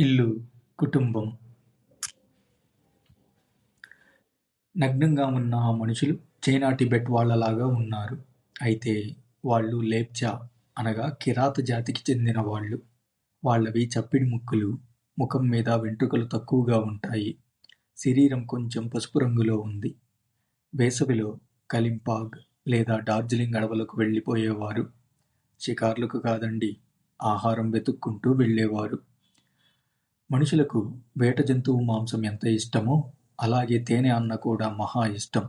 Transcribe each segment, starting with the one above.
ఇల్లు, కుటుంబం నగ్నంగా ఉన్న ఆ మనుషులు చైనా టిబెట్ వాళ్ళలాగా ఉన్నారు. అయితే వాళ్ళు లేప్చా అనగా కిరాత జాతికి చెందిన వాళ్ళు. వాళ్ళవి చప్పిడి ముక్కులు, ముఖం మీద వెంట్రుకలు తక్కువగా ఉంటాయి. శరీరం కొంచెం పసుపు రంగులో ఉంది. వేసవిలో కలింపాగ్ లేదా డార్జిలింగ్ అడవులకు వెళ్ళిపోయేవారు. షికార్లకు కాదండి ఆహారం వెతుక్కుంటూ వెళ్ళేవారు. మనుషులకు వేట జంతువు మాంసం ఎంత ఇష్టమో అలాగే తేనె అన్న కూడా మహా ఇష్టం.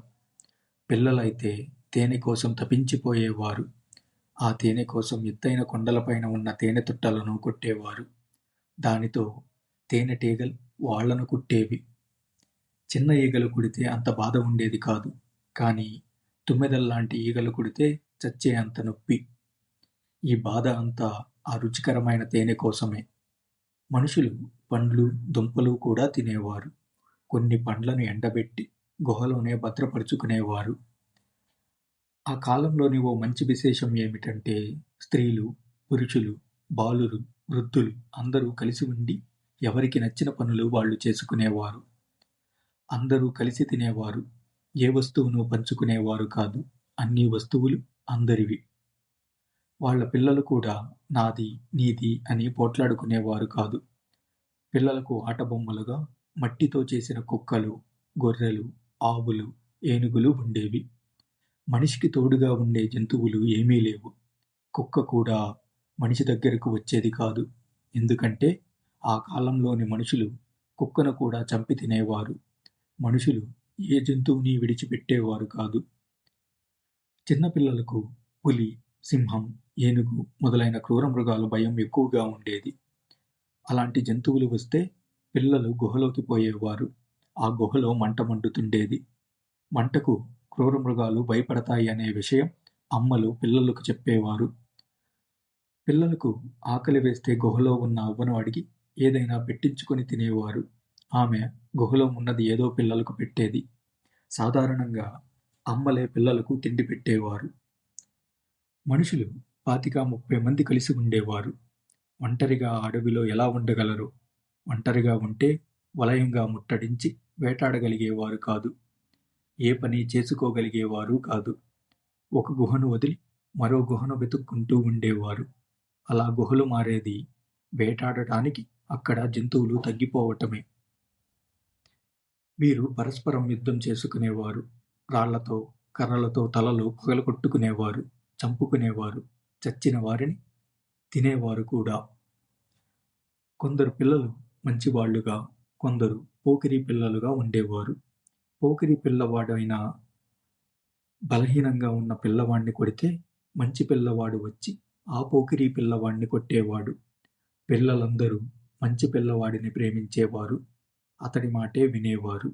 పిల్లలైతే తేనె కోసం తపించిపోయేవారు. ఆ తేనె కోసం ఎత్తైన కొండలపైన ఉన్న తేనె తుట్టలను కొట్టేవారు. దానితో తేనెటీగలు వాళ్ళను కుట్టేవి. చిన్న ఈగలు కుడితే అంత బాధ ఉండేది కాదు. కానీ తుమ్మెదల్లాంటి ఈగలు కుడితే చచ్చే అంత నొప్పి. ఈ బాధ అంతా ఆ రుచికరమైన తేనె కోసమే. మనుషులు పండ్లు, దుంపలు కూడా తినేవారు. కొన్ని పండ్లను ఎండబెట్టి గుహలోనే భద్రపరుచుకునేవారు. ఆ కాలంలోని ఓ మంచి విశేషం ఏమిటంటే స్త్రీలు, పురుషులు, బాలురు, వృద్ధులు అందరూ కలిసి ఉండి ఎవరికి నచ్చిన పనులు వాళ్ళు చేసుకునేవారు. అందరూ కలిసి తినేవారు. ఏ వస్తువును పంచుకునేవారు కాదు. అన్ని వస్తువులు అందరివి. వాళ్ళ పిల్లలు కూడా నాది, నీది అని పోట్లాడుకునేవారు కాదు. పిల్లలకు ఆటబొమ్మలుగా మట్టితో చేసిన కుక్కలు, గొర్రెలు, ఆవులు, ఏనుగులు ఉండేవి. మనిషికి తోడుగా ఉండే జంతువులు ఏమీ లేవు. కుక్క కూడా మనిషి దగ్గరకు వచ్చేది కాదు. ఎందుకంటే ఆ కాలంలోని మనుషులు కుక్కను కూడా చంపి తినేవారు. మనుషులు ఏ జంతువుని విడిచిపెట్టేవారు కాదు. చిన్నపిల్లలకు పులి, సింహం, ఏనుగు మొదలైన క్రూరమృగాల భయం ఎక్కువగా ఉండేది. అలాంటి జంతువులు వస్తే పిల్లలు గుహలోకి పోయేవారు. ఆ గుహలో మంట మండుతుండేది. మంటకు క్రూరమృగాలు భయపడతాయి అనే విషయం అమ్మలు పిల్లలకు చెప్పేవారు. పిల్లలకు ఆకలి వేస్తే గుహలో ఉన్న అవ్వను అడిగి ఏదైనా పెట్టించుకొని తినేవారు. ఆమె గుహలో ఉన్నది ఏదో పిల్లలకు పెట్టేది. సాధారణంగా అమ్మలే పిల్లలకు తిండి పెట్టేవారు. మనుషులు పాతిక ముప్పై మంది కలిసి ఉండేవారు. ఒంటరిగా అడవిలో ఎలా ఉండగలరు? ఒంటరిగా ఉంటే వలయంగా ముట్టడించి వేటాడగలిగేవారు కాదు. ఏ పని చేసుకోగలిగేవారు కాదు. ఒక గుహను వదిలి మరో గుహను వెతుక్కుంటూ ఉండేవారు. అలా గుహలు మారేది వేటాడటానికి అక్కడ జంతువులు తగ్గిపోవటమే. వీరు పరస్పరం యుద్ధం చేసుకునేవారు. రాళ్ళతో, కర్రలతో తలలో పగలగొట్టుకునేవారు. చంపుకునేవారు. చచ్చిన వారిని తినేవారు కూడా. కొందరు పిల్లలు మంచివాళ్ళుగా, కొందరు పోకిరి పిల్లలుగా ఉండేవారు. పోకిరి పిల్లవాడైనా బలహీనంగా ఉన్న పిల్లవాడిని కొడితే మంచి పిల్లవాడు వచ్చి ఆ పోకిరి పిల్లవాడిని కొట్టేవాడు. పిల్లలందరూ మంచి పిల్లవాడిని ప్రేమించేవారు. అతడి మాటే వినేవారు.